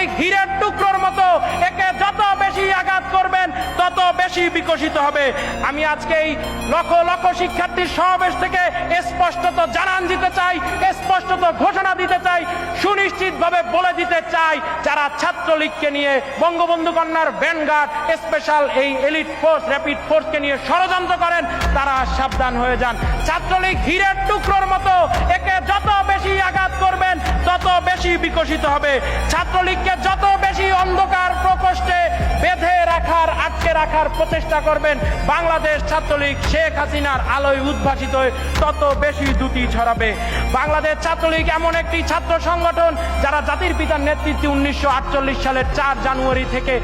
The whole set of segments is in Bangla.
ছাত্রলীগ হীরের টুকরোর মতো একে যত বেশি আঘাত করবেন, তত বেশি বিকশিত হবে। আমি আজকে এই লক্ষ লক্ষ শিক্ষার্থীর সমাবেশ থেকে স্পষ্টত জানান দিতে চাই, স্পষ্টত ঘোষণা দিতে চাই, সুনিশ্চিতভাবে বলে দিতে চাই, যারা ছাত্রলীগকে নিয়ে, বঙ্গবন্ধু কন্যার ভ্যানগার্ড, স্পেশাল এই এলিট ফোর্স, র্যাপিড ফোর্সকে নিয়ে ষড়যন্ত্র করেন, তারা সাবধান হয়ে যান। ছাত্রলীগ হীরের টুকরোর মতো একে যত বেশি আঘাত বেশি বিকশিত হবে। ছাত্রলীগকে যত বেশি অন্ধকার প্রকোষ্ঠে বেঁধে রাখার আটকে রাখার প্রচেষ্টা করবেন বাংলাদেশ ছাত্রলীগ শেখ হাসিনার আলোয় উদ্ভাসিত তত বেশি দুটি ছড়াবে। বাংলাদেশ ছাত্রলীগ এমন একটি ছাত্র সংগঠন যারা জাতির পিতার নেতৃত্বে উনিশশো সালের চার জানুয়ারি থেকে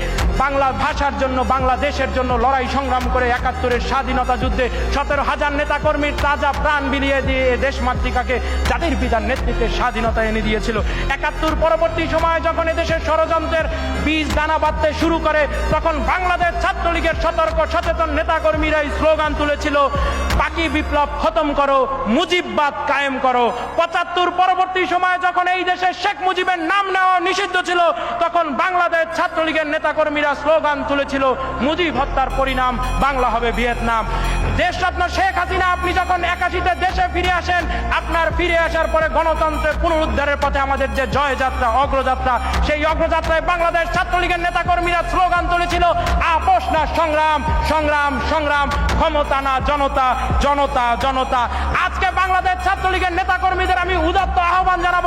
বাংলা ভাষার জন্য, বাংলাদেশের জন্য লড়াই সংগ্রাম করে একাত্তরের স্বাধীনতা যুদ্ধে সতেরো হাজার নেতাকর্মীর তাজা প্রাণ বিলিয়ে দিয়ে দেশ মাতৃকাকে জাতির পিতার নেতৃত্বে স্বাধীনতা এনে দিয়েছিল। একাত্তর পরবর্তী সময়ে যখন এদেশের ষড়যন্ত্রের বীজ দানা বাঁধতে শুরু করে, তখন বাংলাদেশ ছাত্রলীগের সতর্ক সচেতন নেতাকর্মীরাই স্লোগান তুলেছিল পাকি বিপ্লব খতম করো, মুজিববাদ কায়েম করো। পঁচাত্তর পরবর্তী সময়ে যখন এই দেশে শেখ মুজিবের নাম নেওয়া নিষিদ্ধ ছিল, তখন বাংলাদেশ ছাত্রলীগের নেতাকর্মীরা স্লোগান তুলেছিল, মুজিব হত্যার পরিণাম, বাংলা হবে ভিয়েতনাম। দেশ দেশরত্ন শেখ হাসিনা, আপনি যখন একাশিতে দেশে ফিরে আসেন, আপনার ফিরে আসার পরে গণতন্ত্রের পুনরুদ্ধারের পথে আমাদের যে জয়যাত্রা, অগ্রযাত্রা, সেই অগ্রযাত্রায় বাংলাদেশ ছাত্রলীগের নেতাকর্মীরা স্লোগান তুলেছিল আপোষ না সংগ্রাম সংগ্রাম সংগ্রাম, ক্ষমতা না জনতা জনতা জনতা। আজকে বাংলাদেশ ছাত্রলীগের নেতাকর্মীদের আমি উদাত্ত আহ্বান জানাব,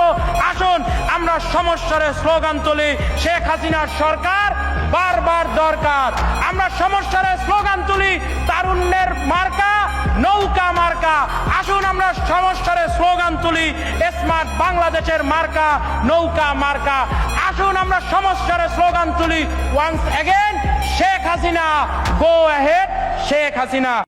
আসুন আমরা সমস্যারে স্লোগান তুলি, শেখ হাসিনার সরকার বারবার দরকার। আমরা সমস্যারে স্লোগান তুলি, তারুণ্যের সমস্যারে স্লোগান তুলি, স্মার্ট বাংলাদেশের মার্কা, নৌকা মার্কা। আসুন আমরা সমস্যারে স্লোগান তুলি। Once again Sheikh Hasina go ahead Sheikh Hasina.